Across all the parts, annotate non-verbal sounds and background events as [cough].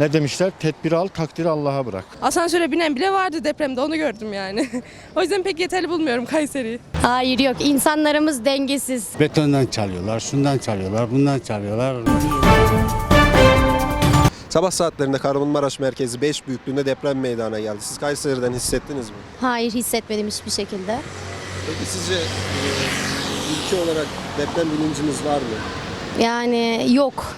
Ne demişler? Tedbiri al, takdiri Allah'a bırak. Asansöre binen bile vardı depremde onu gördüm yani. [laughs] o yüzden pek yeterli bulmuyorum Kayseri'yi. Hayır yok insanlarımız dengesiz. Betondan çalıyorlar, şundan çalıyorlar, bundan çalıyorlar. Sabah saatlerinde Kahramanmaraş merkezi 5 büyüklüğünde deprem meydana geldi. Siz Kayseri'den hissettiniz mi? Hayır hissetmedim hiçbir şekilde. Peki sizce e, ülke olarak deprem bilinciniz var mı? Yani yok.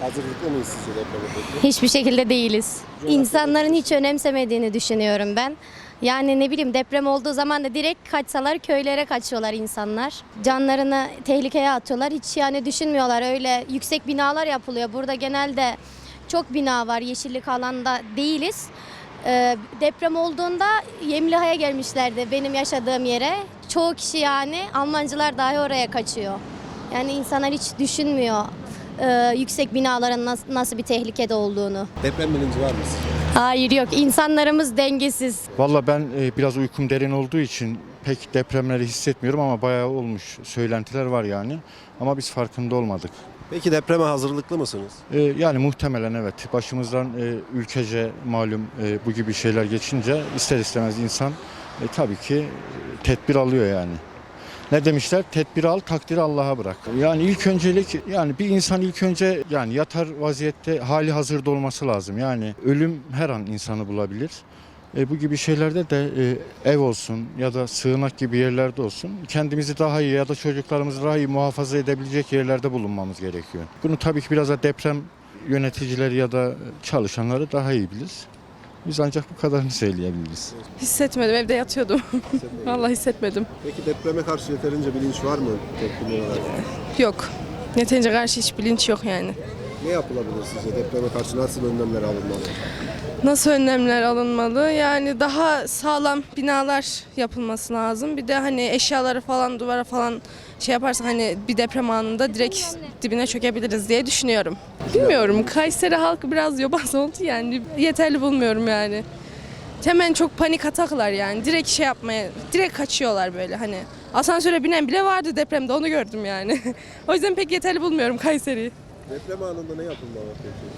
Hazırlıklı mıyız sizce depreme peki? Hiçbir şekilde değiliz. İnsanların hiç önemsemediğini düşünüyorum ben. Yani ne bileyim deprem olduğu zaman da direkt kaçsalar köylere kaçıyorlar insanlar. Canlarını tehlikeye atıyorlar. Hiç yani düşünmüyorlar. Öyle yüksek binalar yapılıyor. Burada genelde çok bina var. Yeşillik alanda değiliz. Ee, deprem olduğunda Yemliha'ya gelmişlerdi benim yaşadığım yere. Çoğu kişi yani Almancılar dahi oraya kaçıyor. Yani insanlar hiç düşünmüyor e, yüksek binaların nas- nasıl bir tehlikede olduğunu. Deprem bilinci var mı sizce? Hayır yok insanlarımız dengesiz. Valla ben e, biraz uykum derin olduğu için pek depremleri hissetmiyorum ama bayağı olmuş söylentiler var yani. Ama biz farkında olmadık. Peki depreme hazırlıklı mısınız? E, yani muhtemelen evet başımızdan e, ülkece malum e, bu gibi şeyler geçince ister istemez insan e, tabii ki tedbir alıyor yani. Ne demişler? Tedbiri al, takdiri Allah'a bırak. Yani ilk öncelik yani bir insan ilk önce yani yatar vaziyette hali hazırda olması lazım. Yani ölüm her an insanı bulabilir. E, bu gibi şeylerde de e, ev olsun ya da sığınak gibi yerlerde olsun kendimizi daha iyi ya da çocuklarımızı daha iyi muhafaza edebilecek yerlerde bulunmamız gerekiyor. Bunu tabii ki biraz da deprem yöneticileri ya da çalışanları daha iyi bilir. Biz ancak bu kadarını söyleyebiliriz. Hissetmedim evde yatıyordum. [laughs] Vallahi hissetmedim. Peki depreme karşı yeterince bilinç var mı olarak? Yok. Yeterince karşı hiç bilinç yok yani. Ne yapılabilir sizce? Depreme karşı nasıl önlemler alınmalı? Nasıl önlemler alınmalı? Yani daha sağlam binalar yapılması lazım. Bir de hani eşyaları falan duvara falan şey yaparsak hani bir deprem anında direkt dibine çökebiliriz diye düşünüyorum. Bilmiyorum. Kayseri halkı biraz yobaz oldu yani. Yeterli bulmuyorum yani. Hemen çok panik ataklar yani. Direkt şey yapmaya, direkt kaçıyorlar böyle hani. Asansöre binen bile vardı depremde onu gördüm yani. [laughs] o yüzden pek yeterli bulmuyorum Kayseri'yi. Deprem anında ne yapılmalı peki?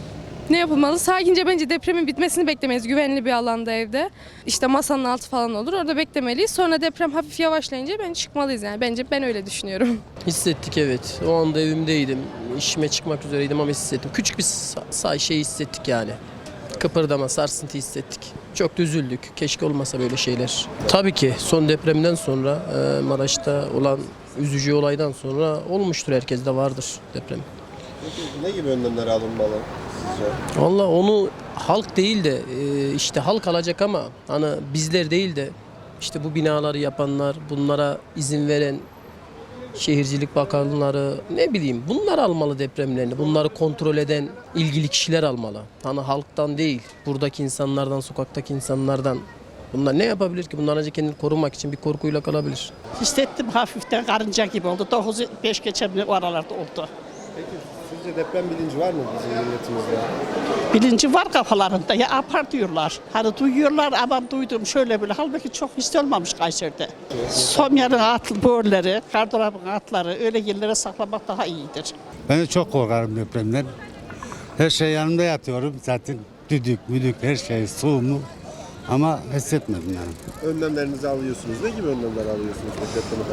Ne yapılmalı? Sakince bence depremin bitmesini beklemeliyiz güvenli bir alanda evde. İşte masanın altı falan olur orada beklemeliyiz. Sonra deprem hafif yavaşlayınca ben çıkmalıyız yani. Bence ben öyle düşünüyorum. [laughs] Hissettik evet. O anda evimdeydim. İşime çıkmak üzereydim ama hissettim. Küçük bir sa- say şey hissettik yani. Kıpırdama, sarsıntı hissettik. Çok da üzüldük. Keşke olmasa böyle şeyler. Tabii ki son depremden sonra e, Maraş'ta olan üzücü olaydan sonra olmuştur. Herkeste vardır deprem. Peki ne gibi önlemler alınmalı sizce? Valla onu halk değil de e, işte halk alacak ama hani bizler değil de işte bu binaları yapanlar, bunlara izin veren şehircilik bakanları ne bileyim bunlar almalı depremlerini. Bunları kontrol eden ilgili kişiler almalı. Hani halktan değil, buradaki insanlardan, sokaktaki insanlardan. Bunlar ne yapabilir ki? Bunlar ancak kendini korumak için bir korkuyla kalabilir. Hissettim hafiften karınca gibi oldu. 9 5 geçen bir oralarda oldu. Peki sizce deprem bilinci var mı bizim milletimizde? Bilinci var kafalarında. Ya apar diyorlar. Hani duyuyorlar ama duydum şöyle böyle. Halbuki çok his olmamış Kayseri'de. Somya'nın at böğürleri, kardolabın atları öyle yerlere saklamak daha iyidir. Ben de çok korkarım depremden. Her şey yanımda yatıyorum zaten. Düdük, müdük, her şey, su mu. Ama hissetmedim yani. Önlemlerinizi alıyorsunuz. Ne gibi önlemler alıyorsunuz?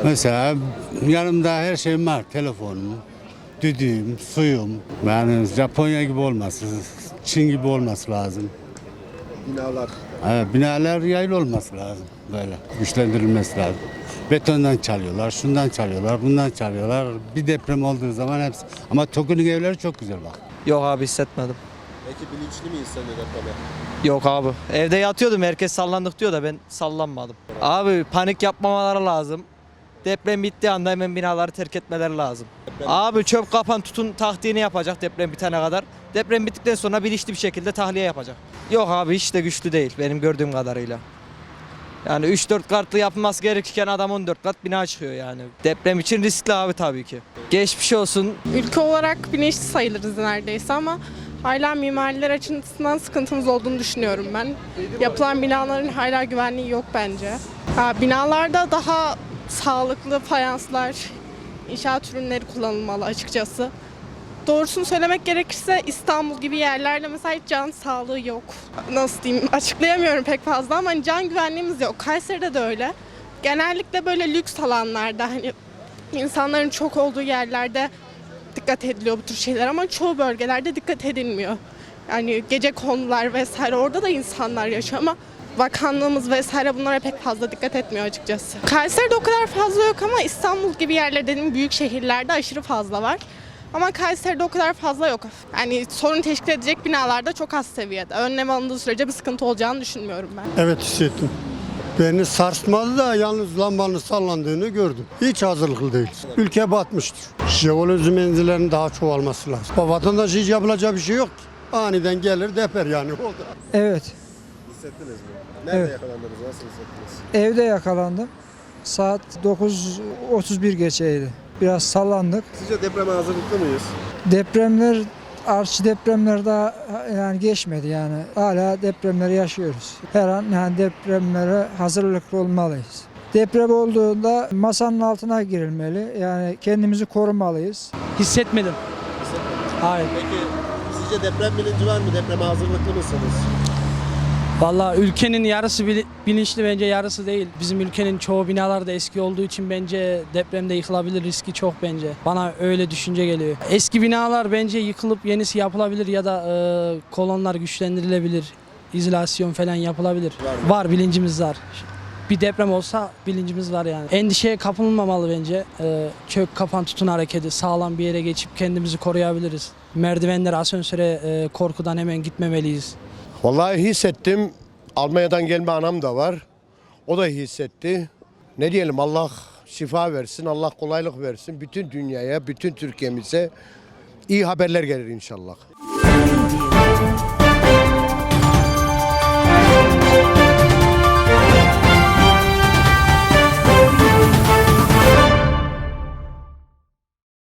Mesela yanımda her şeyim var. Telefonum, düdüğüm, suyum. Yani Japonya gibi olması, Çin gibi olması lazım. Binalar. Evet, binalar yaylı olması lazım böyle. Güçlendirilmesi lazım. Betondan çalıyorlar, şundan çalıyorlar, bundan çalıyorlar. Bir deprem olduğu zaman hepsi. Ama TOKİ'nin evleri çok güzel bak. Yok abi hissetmedim. Peki bilinçli miyiz sen de depreme? Yok abi. Evde yatıyordum herkes sallandık diyor da ben sallanmadım. Abi panik yapmamaları lazım. Deprem bittiği anda hemen binaları terk etmeleri lazım. Abi çöp kapan tutun taktiğini yapacak deprem bitene kadar. Deprem bittikten sonra bilinçli bir şekilde tahliye yapacak. Yok abi hiç de güçlü değil benim gördüğüm kadarıyla. Yani 3-4 katlı yapılması gerekirken adam 14 kat bina çıkıyor yani. Deprem için riskli abi tabii ki. Geçmiş olsun. Ülke olarak bilinçli sayılırız neredeyse ama hala mimariler açısından sıkıntımız olduğunu düşünüyorum ben. Yapılan binaların hala güvenliği yok bence. Ha, binalarda daha sağlıklı fayanslar, inşaat ürünleri kullanılmalı açıkçası. Doğrusunu söylemek gerekirse İstanbul gibi yerlerde mesela hiç can sağlığı yok. Nasıl diyeyim açıklayamıyorum pek fazla ama hani can güvenliğimiz yok. Kayseri'de de öyle. Genellikle böyle lüks alanlarda hani insanların çok olduğu yerlerde dikkat ediliyor bu tür şeyler ama çoğu bölgelerde dikkat edilmiyor. Yani gece konular vesaire orada da insanlar yaşıyor ama bakanlığımız vesaire bunlara pek fazla dikkat etmiyor açıkçası. Kayseri'de o kadar fazla yok ama İstanbul gibi yerler dediğim büyük şehirlerde aşırı fazla var. Ama Kayseri'de o kadar fazla yok. Yani sorun teşkil edecek binalarda çok az seviyede. Önlem alındığı sürece bir sıkıntı olacağını düşünmüyorum ben. Evet hissettim. Beni sarsmadı da yalnız lambanın sallandığını gördüm. Hiç hazırlıklı değil. Ülke batmıştır. Jeoloji menzilerinin daha çoğalması lazım. O vatandaş hiç yapılacağı bir şey yok ki. Aniden gelir deper yani. O da. Evet, Hissettiniz mi? Nerede Evet. yakalandınız? Nasıl hissettiniz? evde yakalandım. Saat 9.31 geçeydi. Biraz sallandık. Sizce depreme hazırlıklı mıyız? Depremler, arşi depremler daha yani geçmedi yani. Hala depremleri yaşıyoruz. Her an yani depremlere hazırlıklı olmalıyız. Deprem olduğunda masanın altına girilmeli. Yani kendimizi korumalıyız. Hissetmedim. Hayır. Peki sizce deprem bilinci var mı? Depreme hazırlıklı mısınız? Vallahi ülkenin yarısı bili- bilinçli bence yarısı değil. Bizim ülkenin çoğu binalar da eski olduğu için bence depremde yıkılabilir riski çok bence. Bana öyle düşünce geliyor. Eski binalar bence yıkılıp yenisi yapılabilir ya da e, kolonlar güçlendirilebilir. İzolasyon falan yapılabilir. Var, bilincimiz var. Bir deprem olsa bilincimiz var yani. Endişeye kapılmamalı bence. E, çök kapan tutun hareketi sağlam bir yere geçip kendimizi koruyabiliriz. Merdivenler asansöre e, korkudan hemen gitmemeliyiz. Vallahi hissettim. Almanya'dan gelme anam da var. O da hissetti. Ne diyelim Allah şifa versin, Allah kolaylık versin. Bütün dünyaya, bütün Türkiye'mize iyi haberler gelir inşallah.